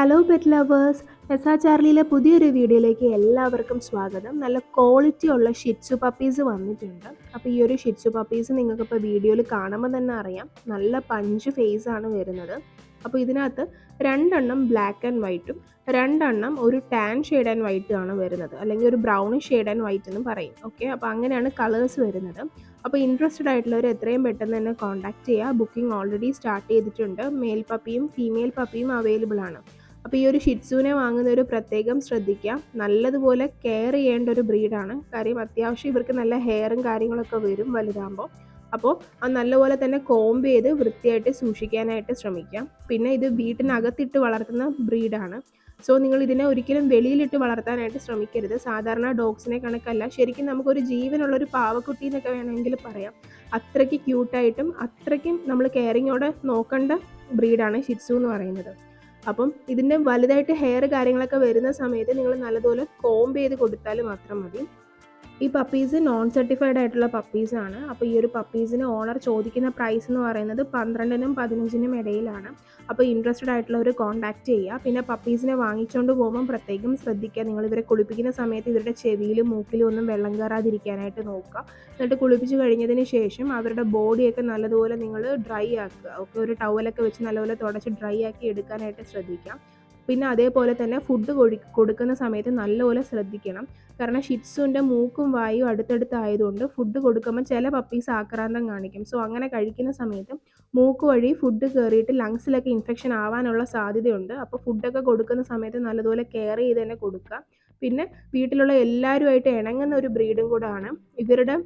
Hello pet lovers S R ചാർലിയിലെ പുതിയൊരു വീഡിയോയിലേക്ക് എല്ലാവർക്കും സ്വാഗതം. നല്ല ക്വാളിറ്റി ഉള്ള ഷിറ്റ്സു പപ്പീസ് വന്നിട്ടുണ്ട്. അപ്പോൾ ഈ ഒരു ഷിറ്റ്സു പപ്പീസ് നിങ്ങൾക്കിപ്പോൾ വീഡിയോയിൽ കാണുമ്പോൾ തന്നെ അറിയാം. നല്ല പഞ്ച് ഫേസ് ആണ് വരുന്നത്. അപ്പോൾ ഇതിനകത്ത് രണ്ടെണ്ണം ബ്ലാക്ക് ആൻഡ് വൈറ്റും രണ്ടെണ്ണം ഒരു ടാൻ ഷെയ്ഡ് ആൻഡ് വൈറ്റും ആണ് വരുന്നത്. അല്ലെങ്കിൽ ഒരു ബ്രൗൺ ഷെയ്ഡ് ആൻഡ് വൈറ്റ് എന്ന് പറയും. ഓക്കെ അപ്പോൾ അങ്ങനെയാണ് കളേഴ്സ് വരുന്നത്. അപ്പോൾ ഇൻട്രസ്റ്റഡ് ആയിട്ടുള്ളവർ എത്രയും പെട്ടെന്ന് തന്നെ കോൺടാക്ട് ചെയ്യുക. ബുക്കിംഗ് ഓൾറെഡി സ്റ്റാർട്ട് ചെയ്തിട്ടുണ്ട്. മെയിൽ പപ്പിയും ഫീമെയിൽ പപ്പിയും അവൈലബിൾ ആണ്. അപ്പോൾ ഈ ഒരു ഷിറ്റ്സുവിനെ വാങ്ങുന്നവർ പ്രത്യേകം ശ്രദ്ധിക്കുക. നല്ലതുപോലെ കെയർ ചെയ്യേണ്ട ഒരു ബ്രീഡാണ്. കാര്യം അത്യാവശ്യം ഇവർക്ക് നല്ല ഹെയറും കാര്യങ്ങളൊക്കെ വരും വലുതാകുമ്പോൾ അപ്പോൾ അത് നല്ലപോലെ തന്നെ കോംബ് ചെയ്ത് വൃത്തിയായിട്ട് സൂക്ഷിക്കാനായിട്ട് ശ്രമിക്കാം. പിന്നെ ഇത് വീട്ടിനകത്തിട്ട് വളർത്തുന്ന ബ്രീഡാണ്. സോ നിങ്ങൾ ഇതിനെ ഒരിക്കലും വെളിയിലിട്ട് വളർത്താനായിട്ട് ശ്രമിക്കരുത്. സാധാരണ ഡോഗ്സിനെ കണക്കല്ല. ശരിക്കും നമുക്കൊരു ജീവനുള്ളൊരു പാവക്കുട്ടി എന്നൊക്കെ വേണമെങ്കിൽ പറയാം. അത്രയ്ക്ക് ക്യൂട്ടായിട്ടും അത്രയ്ക്കും നമ്മൾ കെയറിങ്ങോടെ നോക്കേണ്ട ബ്രീഡാണ് ഷിറ്റ്സു എന്ന് പറയുന്നത്. അപ്പം ഇതിന്റെ വലുതായിട്ട് ഹെയർ കാര്യങ്ങളൊക്കെ വരുന്ന സമയത്ത് നിങ്ങൾ നല്ലതുപോലെ കോംബ് ചെയ്ത് കൊടുത്താൽ മാത്രം മതി. ഈ പപ്പീസ് നോൺ സർട്ടിഫൈഡ് ആയിട്ടുള്ള പപ്പീസാണ് അപ്പോൾ ഈ ഒരു പപ്പീസിന് ഓണർ ചോദിക്കുന്ന പ്രൈസ് എന്ന് പറയുന്നത് പന്ത്രണ്ടിനും പതിനഞ്ചിനും ഇടയിലാണ്. അപ്പോൾ ഇൻട്രസ്റ്റഡ് ആയിട്ടുള്ളവർ കോൺടാക്റ്റ് ചെയ്യുക. പിന്നെ പപ്പീസിനെ വാങ്ങിച്ചുകൊണ്ട് പോകുമ്പോൾ പ്രത്യേകം ശ്രദ്ധിക്കുക. നിങ്ങൾ ഇവരെ കുളിപ്പിക്കുന്ന സമയത്ത് ഇവരുടെ ചെവിയിലും മൂക്കിലും ഒന്നും വെള്ളം കയറാതിരിക്കാനായിട്ട് നോക്കുക. എന്നിട്ട് കുളിപ്പിച്ച് കഴിഞ്ഞതിന് ശേഷം അവരുടെ ബോഡിയൊക്കെ നല്ലതുപോലെ നിങ്ങൾ ഡ്രൈ ആക്കുക. ഒക്കെ ഒരു ടവലൊക്കെ വെച്ച് നല്ലപോലെ തുടച്ച് ഡ്രൈ ആക്കി എടുക്കാനായിട്ട് ശ്രദ്ധിക്കാം പിന്നെ അതേപോലെ തന്നെ ഫുഡ് കൊടുക്കുന്ന സമയത്ത് നല്ലപോലെ ശ്രദ്ധിക്കണം. കാരണം ഷിറ്റ്സുവിന്റെ മൂക്കും വായും അടുത്തടുത്തായതുകൊണ്ട് ഫുഡ് കൊടുക്കുമ്പോൾ ചില പപ്പീസ് ആക്രാന്തം കാണിക്കും. സോ അങ്ങനെ കഴിക്കുന്ന സമയത്ത് മൂക്ക് വഴി ഫുഡ് കയറിയിട്ട് ലങ്സിലൊക്കെ ഇൻഫെക്ഷൻ ആവാനുള്ള സാധ്യതയുണ്ട്. അപ്പോൾ ഫുഡൊക്കെ കൊടുക്കുന്ന സമയത്ത് നല്ലതുപോലെ കെയർ ചെയ്ത് തന്നെ കൊടുക്കുക. പിന്നെ വീട്ടിലുള്ള എല്ലാവരുമായിട്ട് ഇണങ്ങുന്ന ഒരു ബ്രീഡും കൂടാണ്. ഇവരുടെ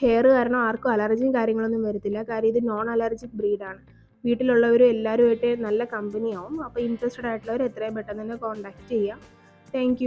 ഹെയർ കാരണം ആർക്കും അലർജിയും കാര്യങ്ങളൊന്നും വരത്തില്ല. കാര്യം ഇത് നോൺ അലർജിക് ബ്രീഡാണ് വീട്ടിലുള്ളവരും എല്ലാവരുമായിട്ട് നല്ല കമ്പനിയാവും അപ്പോൾ ഇൻട്രസ്റ്റഡ് ആയിട്ടുള്ളവർ എത്രയും പെട്ടെന്ന് തന്നെ കോൺടാക്റ്റ് ചെയ്യാം. താങ്ക്